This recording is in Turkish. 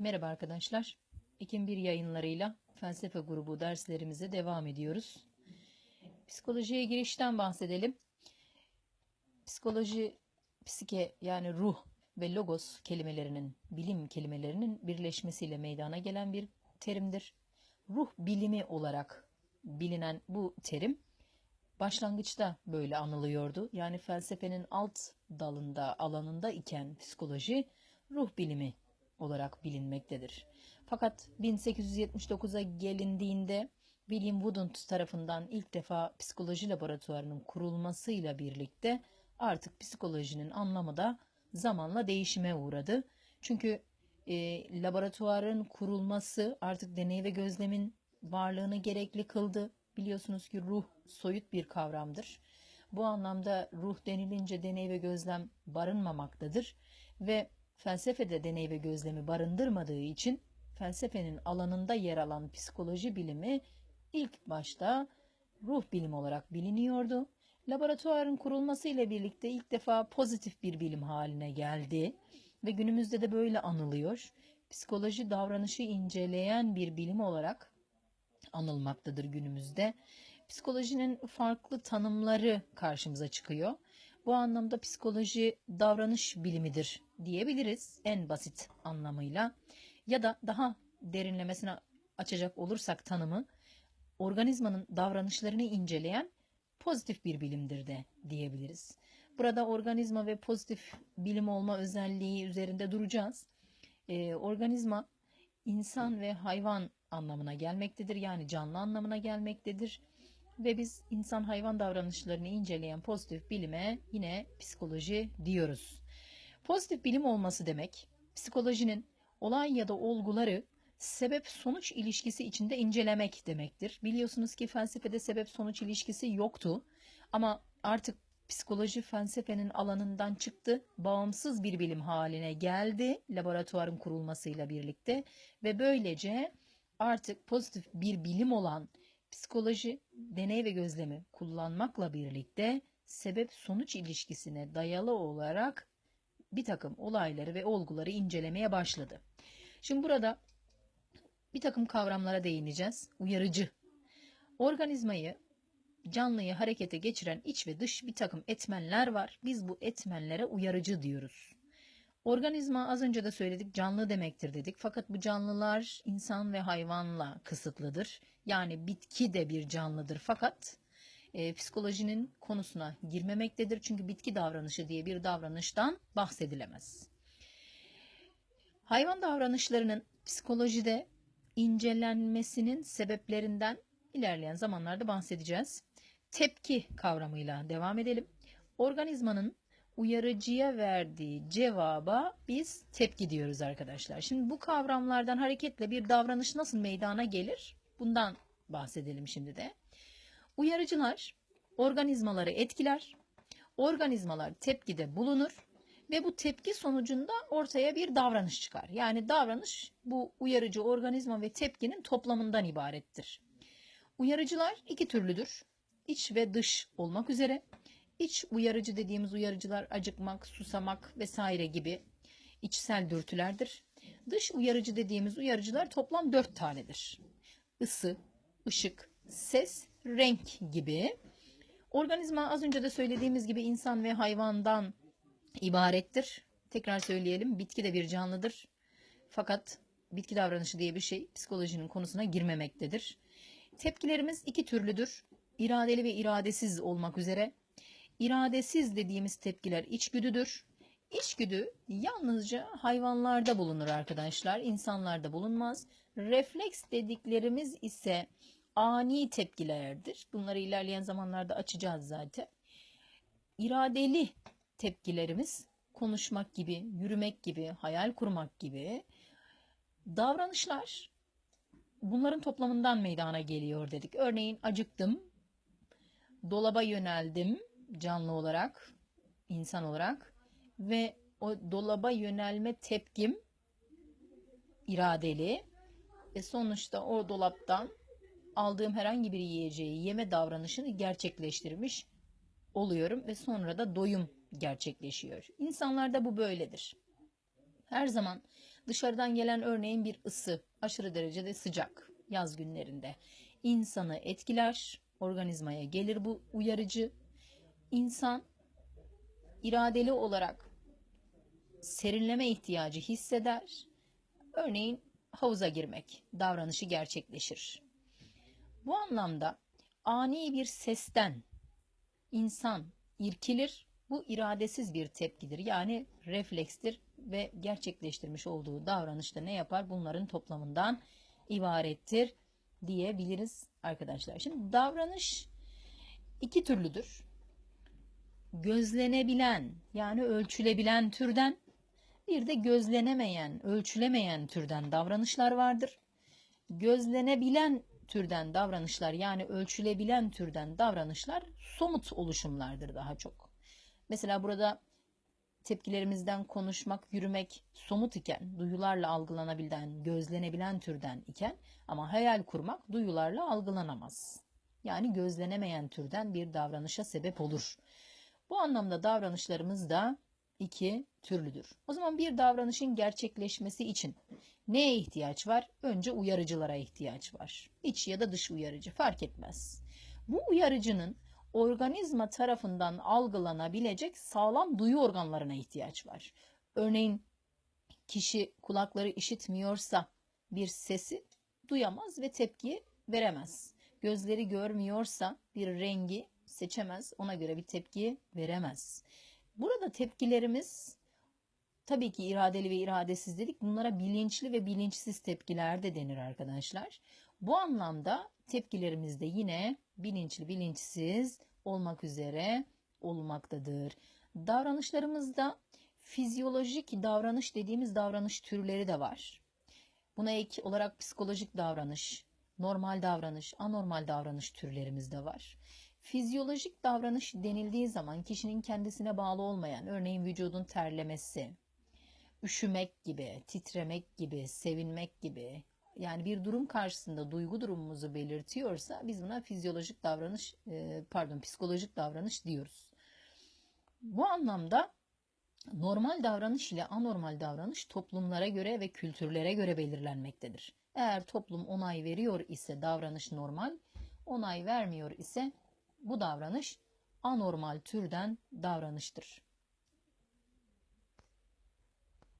Merhaba arkadaşlar. Ekim 1 yayınlarıyla felsefe grubu derslerimize devam ediyoruz. Psikolojiye girişten bahsedelim. Psikoloji, psike yani ruh ve logos kelimelerinin, bilim kelimelerinin birleşmesiyle meydana gelen bir terimdir. Ruh bilimi olarak bilinen bu terim başlangıçta böyle anılıyordu. Yani felsefenin alt dalında, alanında iken psikoloji ruh bilimi olarak bilinmektedir. Fakat 1879'a gelindiğinde William Wooden tarafından ilk defa psikoloji laboratuvarının kurulmasıyla birlikte artık psikolojinin anlamı da zamanla değişime uğradı. Çünkü e, laboratuvarın kurulması artık deney ve gözlemin varlığını gerekli kıldı. Biliyorsunuz ki ruh soyut bir kavramdır. Bu anlamda ruh denilince deney ve gözlem barınmamaktadır ve felsefede deney ve gözlemi barındırmadığı için felsefenin alanında yer alan psikoloji bilimi ilk başta ruh bilimi olarak biliniyordu. Laboratuvarın kurulması ile birlikte ilk defa pozitif bir bilim haline geldi ve günümüzde de böyle anılıyor. Psikoloji davranışı inceleyen bir bilim olarak anılmaktadır günümüzde. Psikolojinin farklı tanımları karşımıza çıkıyor. Bu anlamda psikoloji davranış bilimidir diyebiliriz en basit anlamıyla. Ya da daha derinlemesine açacak olursak tanımı organizmanın davranışlarını inceleyen pozitif bir bilimdir de diyebiliriz. Burada organizma ve pozitif bilim olma özelliği üzerinde duracağız. Ee, organizma insan ve hayvan anlamına gelmektedir. Yani canlı anlamına gelmektedir. Ve biz insan hayvan davranışlarını inceleyen pozitif bilime yine psikoloji diyoruz. Pozitif bilim olması demek psikolojinin olay ya da olguları sebep sonuç ilişkisi içinde incelemek demektir. Biliyorsunuz ki felsefede sebep sonuç ilişkisi yoktu ama artık psikoloji felsefenin alanından çıktı, bağımsız bir bilim haline geldi laboratuvarın kurulmasıyla birlikte ve böylece artık pozitif bir bilim olan psikoloji deney ve gözlemi kullanmakla birlikte sebep sonuç ilişkisine dayalı olarak bir takım olayları ve olguları incelemeye başladı. Şimdi burada bir takım kavramlara değineceğiz. Uyarıcı. Organizmayı, canlıyı harekete geçiren iç ve dış bir takım etmenler var. Biz bu etmenlere uyarıcı diyoruz. Organizma az önce de söyledik canlı demektir dedik. Fakat bu canlılar insan ve hayvanla kısıtlıdır. Yani bitki de bir canlıdır. Fakat e, psikolojinin konusuna girmemektedir. Çünkü bitki davranışı diye bir davranıştan bahsedilemez. Hayvan davranışlarının psikolojide incelenmesinin sebeplerinden ilerleyen zamanlarda bahsedeceğiz. Tepki kavramıyla devam edelim. Organizmanın uyarıcıya verdiği cevaba biz tepki diyoruz arkadaşlar. Şimdi bu kavramlardan hareketle bir davranış nasıl meydana gelir? Bundan bahsedelim şimdi de. Uyarıcılar organizmaları etkiler. Organizmalar tepkide bulunur ve bu tepki sonucunda ortaya bir davranış çıkar. Yani davranış bu uyarıcı organizma ve tepkinin toplamından ibarettir. Uyarıcılar iki türlüdür. İç ve dış olmak üzere. İç uyarıcı dediğimiz uyarıcılar acıkmak, susamak vesaire gibi içsel dürtülerdir. Dış uyarıcı dediğimiz uyarıcılar toplam dört tanedir. Isı, ışık, ses, renk gibi. Organizma az önce de söylediğimiz gibi insan ve hayvandan ibarettir. Tekrar söyleyelim bitki de bir canlıdır. Fakat bitki davranışı diye bir şey psikolojinin konusuna girmemektedir. Tepkilerimiz iki türlüdür. İradeli ve iradesiz olmak üzere. İradesiz dediğimiz tepkiler içgüdüdür. İçgüdü yalnızca hayvanlarda bulunur arkadaşlar. insanlarda bulunmaz. Refleks dediklerimiz ise ani tepkilerdir. Bunları ilerleyen zamanlarda açacağız zaten. İradeli tepkilerimiz konuşmak gibi, yürümek gibi, hayal kurmak gibi davranışlar bunların toplamından meydana geliyor dedik. Örneğin acıktım, dolaba yöneldim canlı olarak, insan olarak ve o dolaba yönelme tepkim iradeli ve sonuçta o dolaptan aldığım herhangi bir yiyeceği yeme davranışını gerçekleştirmiş oluyorum ve sonra da doyum gerçekleşiyor. İnsanlarda bu böyledir. Her zaman Dışarıdan gelen örneğin bir ısı, aşırı derecede sıcak yaz günlerinde insanı etkiler, organizmaya gelir bu uyarıcı. İnsan iradeli olarak serinleme ihtiyacı hisseder. Örneğin havuza girmek davranışı gerçekleşir. Bu anlamda ani bir sesten insan irkilir. Bu iradesiz bir tepkidir. Yani reflekstir ve gerçekleştirmiş olduğu davranışta ne yapar? Bunların toplamından ibarettir diyebiliriz arkadaşlar. Şimdi davranış iki türlüdür. Gözlenebilen yani ölçülebilen türden bir de gözlenemeyen, ölçülemeyen türden davranışlar vardır. Gözlenebilen türden davranışlar yani ölçülebilen türden davranışlar somut oluşumlardır daha çok. Mesela burada tepkilerimizden konuşmak, yürümek somut iken, duyularla algılanabilen, gözlenebilen türden iken ama hayal kurmak duyularla algılanamaz. Yani gözlenemeyen türden bir davranışa sebep olur. Bu anlamda davranışlarımız da iki türlüdür. O zaman bir davranışın gerçekleşmesi için neye ihtiyaç var? Önce uyarıcılara ihtiyaç var. İç ya da dış uyarıcı fark etmez. Bu uyarıcının organizma tarafından algılanabilecek sağlam duyu organlarına ihtiyaç var. Örneğin kişi kulakları işitmiyorsa bir sesi duyamaz ve tepki veremez. Gözleri görmüyorsa bir rengi seçemez, ona göre bir tepki veremez. Burada tepkilerimiz tabii ki iradeli ve iradesiz dedik. Bunlara bilinçli ve bilinçsiz tepkiler de denir arkadaşlar. Bu anlamda tepkilerimiz de yine bilinçli bilinçsiz olmak üzere olmaktadır. Davranışlarımızda fizyolojik davranış dediğimiz davranış türleri de var. Buna ek olarak psikolojik davranış, normal davranış, anormal davranış türlerimiz de var. Fizyolojik davranış denildiği zaman kişinin kendisine bağlı olmayan, örneğin vücudun terlemesi, üşümek gibi, titremek gibi, sevinmek gibi, yani bir durum karşısında duygu durumumuzu belirtiyorsa biz buna fizyolojik davranış, e, pardon psikolojik davranış diyoruz. Bu anlamda normal davranış ile anormal davranış toplumlara göre ve kültürlere göre belirlenmektedir. Eğer toplum onay veriyor ise davranış normal, onay vermiyor ise bu davranış anormal türden davranıştır.